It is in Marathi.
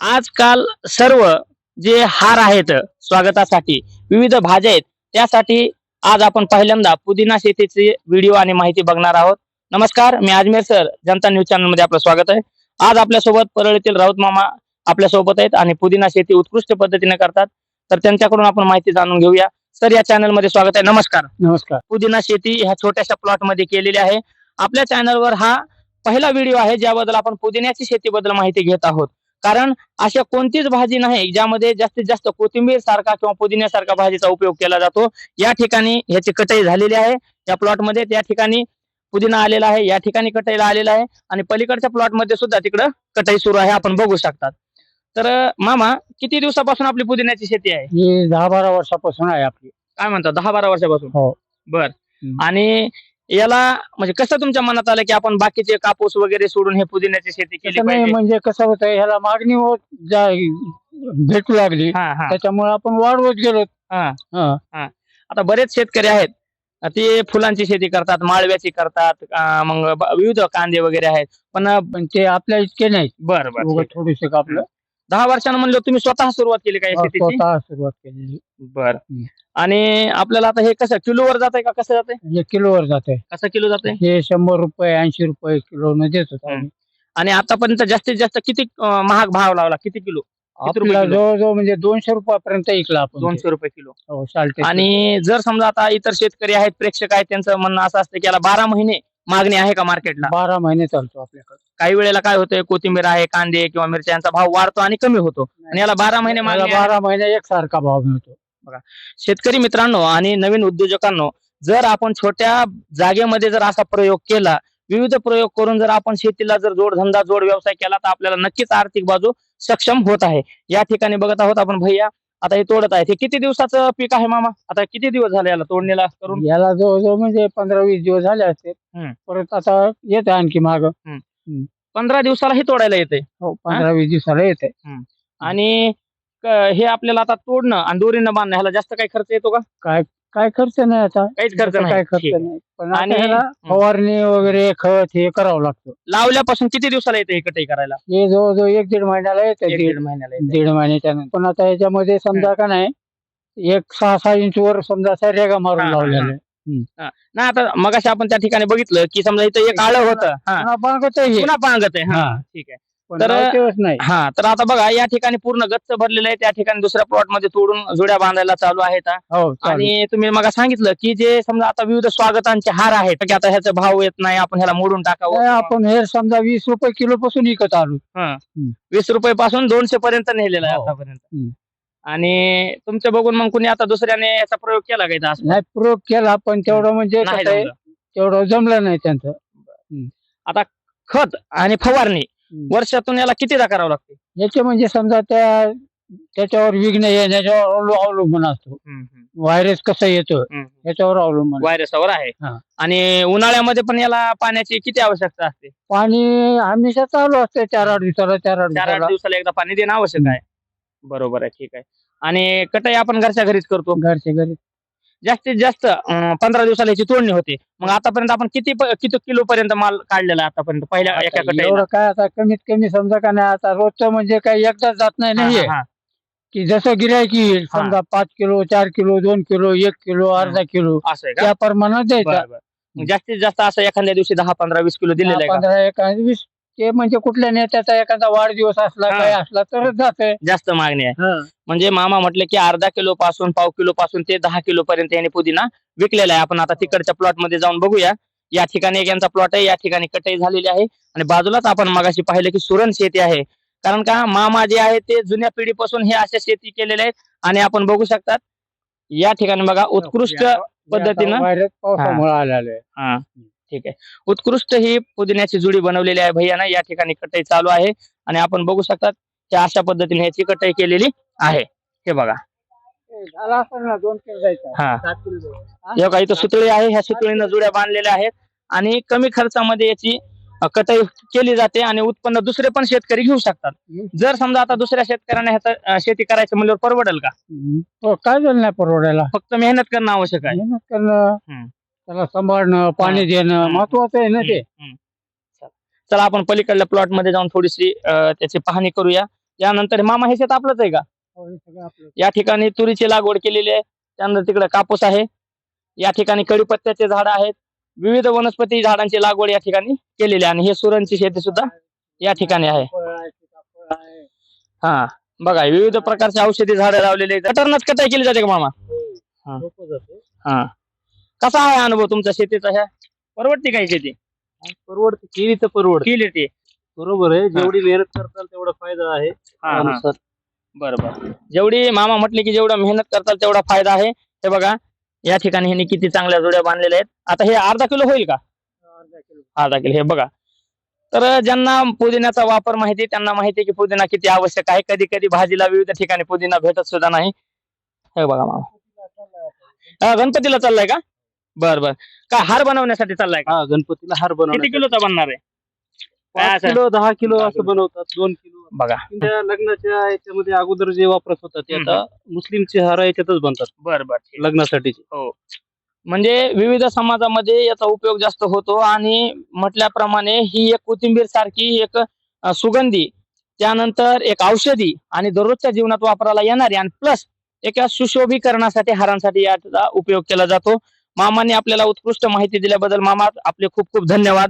आजकाल सर्व जे हार आहेत स्वागतासाठी विविध भाज्या आहेत त्यासाठी आज आपण पहिल्यांदा पुदिना शेतीचे व्हिडिओ आणि माहिती बघणार आहोत. नमस्कार मी अजमेर सर जनता न्यूज चॅनलमध्ये आपलं स्वागत आहे. आज आपल्यासोबत परळीतील राऊत मामा आपल्यासोबत आहेत आणि पुदिना शेती उत्कृष्ट पद्धतीने करतात. तर त्यांच्याकडून आपण माहिती जाणून घेऊया. सर या चॅनलमध्ये स्वागत आहे. नमस्कार. नमस्कार. पुदिना शेती ह्या छोट्याशा प्लॉटमध्ये केलेली आहे. आपल्या चॅनलवर हा पहिला व्हिडिओ आहे ज्याबद्दल आपण पुदिन्याची शेतीबद्दल माहिती घेत आहोत. कारण अशा कोणतीच भाजी नाही ज्यामध्ये जास्तीत जास्त कोथिंबीर सारखा किंवा पुदिन्यासारखा भाजीचा उपयोग केला जातो. या ठिकाणी ह्याची कटाई झालेली आहे. या प्लॉटमध्ये त्या ठिकाणी पुदिना आलेला आहे. या ठिकाणी कटाईला आलेला आहे. आणि पलीकडच्या प्लॉटमध्ये सुद्धा तिकडं कटाई सुरू आहे. आपण बघू शकतात. तर मामा किती दिवसापासून आपली पुदिन्याची शेती आहे? ही दहा बारा वर्षापासून आहे आपली. काय म्हणतात दहा बारा वर्षापासून? हो. बर. आणि याला म्हणजे कसं तुमच्या मनात आलं की आपण बाकीचे कापूस वगैरे सोडून हे पुदिन्याची शेती केली नाही पाहिजे? म्हणजे कसं होतं ह्याला मागणी होत जा भेटू लागली हा हा. त्याच्यामुळे आपण वाढवत गेलो. हा. हा. आता बरेच शेतकरी आहेत. ते फुलांची शेती करतात माळव्याची करतात अं, मग ब- विविध कांदे वगैरे आहेत. पण ते आपल्या इतके नाही बर बर. थोडेसे आपलं दहा वर्षांनं म्हणलं तुम्ही स्वतः सुरुवात केली काय शेतीची? स्वतः सुरुवात केलेली बर. आणि आपल्याला आता हे कसं किलोवर जात आहे का कसं जात आहे हे किलोवर जाते कसं किलो जात हे शंभर रुपये ऐंशी रुपये किलो न देत होतो आम्ही. आणि आतापर्यंत जास्तीत जास्त किती अं, महाग भाव लावला? किती किलो? किती रुपये आपला किलो? जवळजवळ म्हणजे दोनशे रुपयापर्यंत ऐकला आपण. दोनशे रुपये किलो. हो, आणि जर समजा आता इतर शेतकरी आहेत प्रेक्षक आहेत त्यांचं म्हणणं असं असतं की याला बारा महिने मागणी आहे का मार्केटला? बारा महिने चालतो आपल्याकडे. काही वेळेला काय होतंय कोथिंबीर आहे कांदे किंवा मिरच्यांचा भाव वाढतो आणि कमी होतो. आणि याला बारा महिने मला मागणी आहे. बारा महिने एकसारखा भाव मिळतो. शेतकरी मित्रांनो आणि नवीन उद्योजकांनो जर आपण छोट्या जागेमध्ये जर असा प्रयोग केला विविध प्रयोग करून जर आपण शेतीला जर जोडधंदा जोड व्यवसाय केला तर आपल्याला नक्कीच आर्थिक बाजू सक्षम होत आहे. या ठिकाणी बघत आहोत आपण भैया आता हे तोडत आहेत. हे किती दिवसाचं पीक आहे मामा? आता किती दिवस झाले याला तोडणीला करून? याला जवळजवळ म्हणजे पंधरा वीस दिवस झाले असते हम्म. परत आता येते आणखी माग. पंधरा दिवसाला हे तोडायला येते हो पंधरा वीस दिवसाला येते आणि क- हे आपल्याला आता तोडणं आणि दोरीनं बांधणं ह्याला जास्त काही खर्च येतो का? काय काय खर्च नाही आता. काहीच खर्च नाही. काय खर्च ठीक. नाही. पण आणि- ह्याला फवारणी वगैरे खत हे करावं लागतं. लावल्यापासून किती दिवसाला येते कटाई करायला? हे जवळजवळ एक दीड महिन्याला येते. एक दीड दीड महिन्याला येते. दीड महिन्याच्या नंतर पण आता याच्यामध्ये समजा का नाही एक सहा सहा इंच वर समजा असा रेगा हा, मारून हा, लावलेला नाही आता मगाशी आपण त्या ठिकाणी बघितलं की समजा इथं एक आळं होतं. हा. पुन्हा हे. पुन्हा पांगत आहे हा. हा. ठीक आहे. तर- नाही हा तर आता बघा या ठिकाणी पूर्ण गच्च भरलेलं आहे त्या ठिकाणी दुसऱ्या प्लॉटमध्ये तोडून जुड्या बांधायला चालू आहेत हा. आणि तुम्ही मग सांगितलं की जे समजा आता विविध स्वागतांचे हार आहेत की आता ह्याचा भाव येत नाही आपण ह्याला मोडून टाकावं आपण हे समजा वीस रुपये किलो पासून विकत आलो वीस रुपये पासून दोनशे पर्यंत नेलेलं आहे हो. आतापर्यंत. आणि तुमचं बघून मग कुणी आता दुसऱ्याने याचा प्रयोग केला का? नाही प्रयोग केला पण तेवढं म्हणजे. तेवढं जमलं नाही त्यांचं खत आणि फवारणी. वर्षातून याला कितीदा करावं लागते? याचे म्हणजे समजा त्या त्याच्यावर विघ्न येण्याच्यावर अवलंबून- अवलंबून असतो. व्हायरस कसं येतो याच्यावर अवलंबून व्हायरसवर आहे. हा. आणि उन्हाळ्यामध्ये पण याला पाण्याची किती आवश्यकता असते? पाणी हमेशा चालू असते चार आठ दिवसाला चार आठ चार आठ दिवसाला. दिवसाला एकदा पाणी देणं आवश्यक आहे. बरोबर आहे ठीक आहे. आणि कटाई आपण घरच्या घरीच करतो? घरचे. घरी जास्तीत जास्त पंधरा दिवसाला याची तोडणी होते. मग आतापर्यंत आपण किती किती किलो पर्यंत माल काढलेला आतापर्यंत? पहिल्या एका एवढं काय आता कमीत कमी समजा का नाही आता रोजचं म्हणजे काही एकदाच जात नाही नाहीये हा, हा. की जसं गिरायक येईल. समजा पाच किलो चार किलो दोन किलो एक किलो अर्धा किलो असं त्या प्रमाणात द्यायचा. जास्तीत जास्त असं एखाद्या दिवशी दहा पंधरा वीस किलो दिलेलं आहे पंधरा वीस ते म्हणजे कुठल्या नेत्याचा एखादा वाढदिवस असला हा. काय असला तरच जाते जास्त मागणी आहे. म्हणजे मामा म्हटलं की अर्धा किलो पासून पाव किलो पासून ते दहा किलो पर्यंत याने पुदिना विकलेला आहे. आपण आता तिकडच्या प्लॉटमध्ये जाऊन बघूया. या ठिकाणी एक यांचा प्लॉट आहे या ठिकाणी कटाई झालेली आहे. आणि बाजूलाच आपण मगाशी पाहिलं की सुरण शेती आहे. कारण का मामा जे आहे ते जुन्या पिढीपासून हे अशा शेती केलेल्या आहेत. आणि आपण बघू शकतात या ठिकाणी बघा उत्कृष्ट पद्धतीनं- पावसामुळे आलेलं हा. ठीक आहे. उत्कृष्ट ही पुदिन्याची जुडी बनवलेली आहे भैयाना. या ठिकाणी कटाई चालू आहे. आणि आपण बघू शकतात की अशा पद्धतीने ह्याची कटाई केलेली आहे. हे बघा. हा. बघा इथं सुतळी आहे. ह्या सुतळीनं जुड्या बांधलेल्या आहेत. आणि कमी खर्चामध्ये याची कटाई केली जाते आणि उत्पन्न दुसरे पण शेतकरी घेऊ शकतात. जर समजा आता दुसऱ्या शेतकऱ्यांना ह्याचं शेती करायचं म्हणल्यावर परवडेल का. हो, काय झालं नाही परवडायला? फक्त मेहनत करणं आवश्यक आहे. मेहनत करणं. त्याला सांभाळणं पाणी देणं. महत्वाचं आहे ना ते. चला. आपण पलीकडल्या प्लॉटमध्ये जाऊन थोडीशी त्याची पाहणी करूया. त्यानंतर मामा हे शेत आपलंच आहे का? हो, हे. या ठिकाणी तुरीची लागवड केलेली आहे. त्यानंतर तिकडे कापूस आहे. या ठिकाणी कडीपत्त्याचे झाड आहेत. विविध वनस्पती झाडांची लागवड या ठिकाणी केलेली आहे. आणि हे सुरणची शेती सुद्धा या ठिकाणी आहे. हा बघा विविध प्रकारचे औषधी झाडं लावलेले आहेत. गटरनच कटाई केली जाते का मामा? हा. कसा आहे अनुभव तुमचा शेतीचा ह्या? परवडते काय शेती? परवडते केली तर परवडते. केली ते. बरोबर आहे जेवढी मेहनत करताल तेवढा फायदा आहे. हा, हा. त्यानुसार बरं बरं जेवढी मामा म्हटले की जेवढा मेहनत करताल तेवढा फायदा आहे. हे बघा या ठिकाणी ह्यांनी किती चांगल्या जोड्या बांधलेल्या आहेत. आता हे अर्धा किलो होईल का? अर्धा किलो. अर्धा किलो हे बघा. तर ज्यांना पुदिन्याचा वापर माहिती आहे, त्यांना माहिती आहे की पुदिना किती आवश्यक आहे. कधी कधी भाजीला विविध ठिकाणी पुदिना भेटत सुद्धा नाही. हे बघा मामा. गणपतीला चाललाय का? बर बर. का हार बनवण्यासाठी चाललाय का? हा गणपतीला हार किती किलोचा बनणार आहे? काय पाच असं? किलो दहा किलो दहा असं किलो. बनवतात दोन किलो. बघा. त्या लग्नाच्या याच्यामध्ये अगोदर जे वापरत होतात ते आता मुस्लिमचे हार याच्यातच बनतात. बर बर ठीक. लग्नासाठीचे. म्हणजे विविध समाजामध्ये याचा उपयोग जास्त होतो आणि म्हटल्याप्रमाणे ही एक कोथिंबीर सारखी एक अ, सुगंधी त्यानंतर एक औषधी आणि दररोजच्या जीवनात वापरायला येणारी आणि प्लस एका सुशोभीकरणासाठी हारांसाठी याचा उपयोग केला जातो. मामाने आपल्याला उत्कृष्ट माहिती दिल्याबद्दल मामा आपले खूप खूप धन्यवाद.